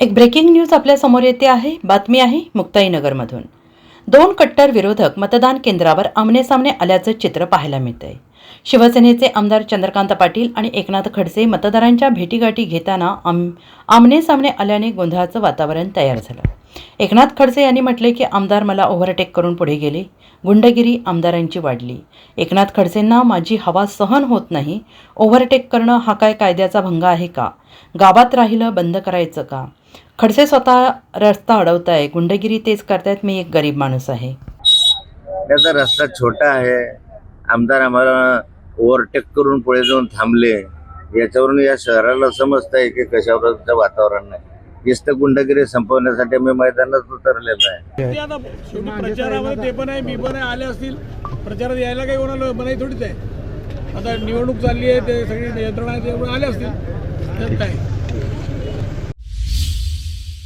एक breaking news आपल्यासमोर येते आहे. बातमी आहे मुक्ताईनगरमधून. दोन कट्टर विरोधक मतदान केंद्रावर आमनेसामने आल्याचं चित्र पाहायला मिळतंय. शिवसेनेचे आमदार चंद्रकांत पाटील आणि एकनाथ खडसे मतदारांच्या भेटीगाठी घेताना आम आमनेसामने आल्याने गोंधळाचं वातावरण तयार झालं. एकनाथ खडसे यांनी म्हटले की आमदार मला ओव्हरटेक करून पुढे गेले. गुंडगिरी आमदारांची वाढली. एकनाथ खडसेंना माझी हवा सहन होत नाही. ओव्हरटेक करणं हा काय कायद्याचा भंग आहे का? गावात राहिलं बंद करायचं का? खडसे स्वतः रस्ता अडवताय. गुंडगिरी तेच करतायत. मी एक गरीब माणूस आहे. त्याचा रस्ता छोटा आहे. आमदार आम्हाला ओव्हरटेक करून पुढे जाऊन थांबले. याच्यावरून या शहराला समजत आहे की कशावरचं वातावरण नाही. नुसतं गुंडगिरी संपवण्यासाठी मी मैदानात उतरलेलो आहे. ते आता शेवटी प्रचारामध्ये ते पण आहे मी पण आहे आले असतील. प्रचारात यायला काही कोणाला मनाई थोडीच आहे. आता निवडणूक चालली आहे ते सगळी यंत्रणा आहे त्यामुळे आले असतील. त्यात काय?